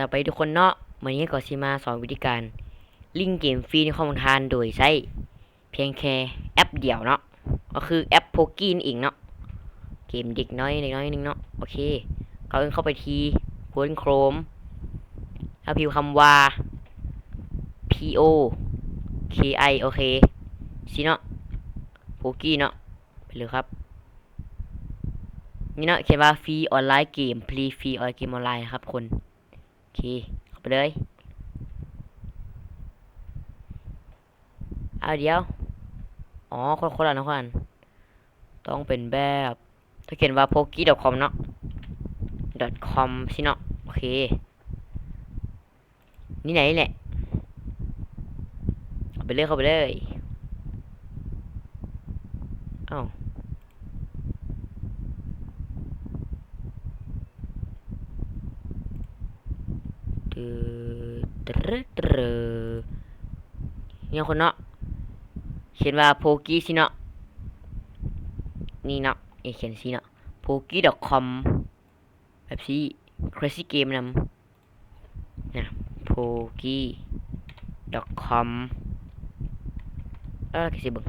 สวัสดีทุกคนเนาะวันนี้ก็สิมาสอนวิธีการลิงก์เกมฟรีในคอมพิวเตอร์โดยใช้เพียงแค่แอปเดียวเนาะก็คือแอปโพกี้นเองเนาะเกมเด็กน้อยเด็กน้อยนึงเนาะโอเคเขาเอิ้นเข้าไปที่ Google Chrome แล้วพิมพ์คำว่า P O K I โอเคสิเนาะโพกี้เนาะไปเลยครับนี่เนาะเขียนว่าฟรีออนไลน์เกมฟรีฟรีออนเกมออนไลน์ครับคน เคเข้าไปเลย เอาเดี๋ยว อ๋อ คนคนละนะคนต้องเป็นแบบ ถ้าเขียนว่า poki.com เนาะ .com สิเนาะ โอเค นี่ไหนแหละเข้าไปเลยเข้าไปเลยเอ้า ตึ๊ดตรึตรึเนี่ยคนเนาะเขียนว่าโพกี้สิเนาะนี่เนาะเอเขียนสิเนาะโพกี้ .com แบบสิ crazy game นำนะโพกี้ .com แล้วก็สิเบิ่ง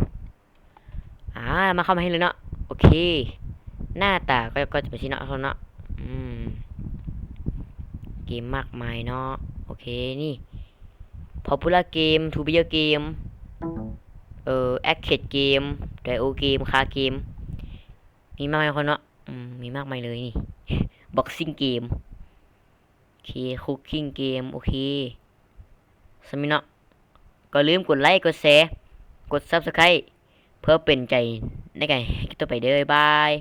อ่ามาเข้ามาให้เลยเนาะโอเค หน้าตาก็ก็จะเป็นสิเนาะเท่าเนาะ เกมมากมายเนาะโอเคนี่ popular game two player game เอ่อ arcade game dio game car game มีมากมายคนเนาะมีมากมายเลยนี่ boxing game โอเค cooking game โอเคสมิเนาะก็ลืมกดไลค์กดแชร์กด subscribe เพื่อเป็นใจในการให้คลิปต่อไปเด้อบาย